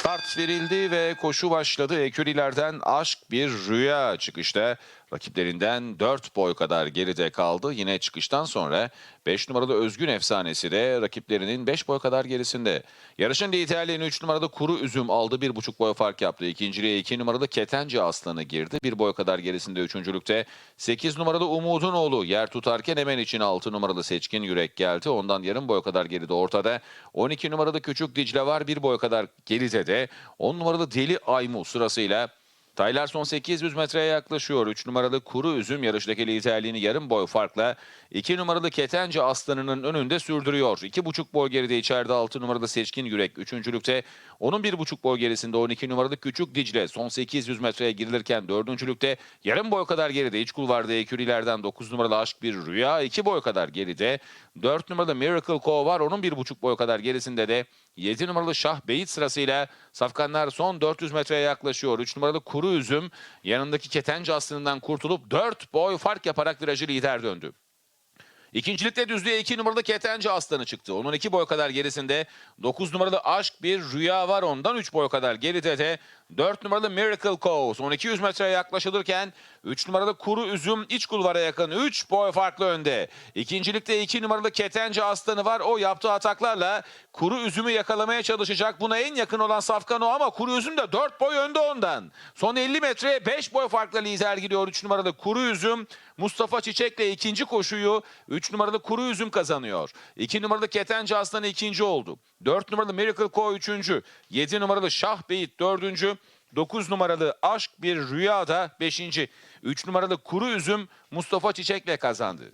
Start verildi ve koşu başladı. Ekürilerden aşk bir rüya çıkışta. Rakiplerinden 4 boy kadar geride kaldı. Yine çıkıştan sonra 5 numaralı Özgün Efsanesi de rakiplerinin 5 boy kadar gerisinde. Yarışın liderliğini 3 numarada Kuru Üzüm aldı. 1,5 boy fark yaptı. İkinciliğe 2 numarada Ketence Aslanı girdi. 1 boy kadar gerisinde üçüncülükte. 8 numarada Umudun oğlu yer tutarken hemen için 6 numaralı Seçkin Yürek geldi. Ondan yarım boy kadar geride ortada. 12 numarada Küçük Dicle var. 1 boy kadar geride de. 10 numaralı Deli Aymu sırasıyla Taylar son 800 metreye yaklaşıyor. 3 numaralı Kuru Üzüm yarıştaki liderliğini yarım boy farkla 2 numaralı Ketence Aslanı'nın önünde sürdürüyor. 2,5 boy geride içeride 6 numaralı Seçkin Yürek 3. Onun 1,5 boy gerisinde 12 numaralı Küçük Dicle son 800 metreye girilirken 4. yarım boy kadar geride iç kulvarda ekürilerden 9 numaralı Aşk Bir Rüya 2 boy kadar geride. 4 numaralı Miracle Co var onun 1,5 boy kadar gerisinde de 7 numaralı Şah Beyit sırasıyla Safkanlar son 400 metreye yaklaşıyor. 3 numaralı Kuru Üzüm yanındaki Ketence aslından kurtulup 4 boy fark yaparak virajı lider döndü. İkincilikte düzlüğe 2 numaralı Ketence Aslanı çıktı. Onun 2 boy kadar gerisinde 9 numaralı Aşk Bir Rüya var. Ondan 3 boy kadar geride de 4 numaralı Miracle Co. Son 200 metreye yaklaşılırken 3 numaralı Kuru Üzüm iç kulvara yakın 3 boy farklı önde. İkincilikte 2 numaralı Ketence Aslanı var. O yaptığı ataklarla Kuru Üzüm'ü yakalamaya çalışacak. Buna en yakın olan Safkan o ama Kuru Üzüm de 4 boy önde ondan. Son 50 metreye 5 boy farklı lider gidiyor 3 numaralı Kuru Üzüm. Mustafa Çiçek'le ikinci koşuyu 3 numaralı Kuru Üzüm kazanıyor. 2 numaralı Ketence Aslanı ikinci oldu. 4 numaralı Miracle Co üçüncü. 7 numaralı Şah Beyit dördüncü. 9 numaralı Aşk Bir Rüya da 5. 3 numaralı Kuru Üzüm Mustafa Çiçek'le kazandı.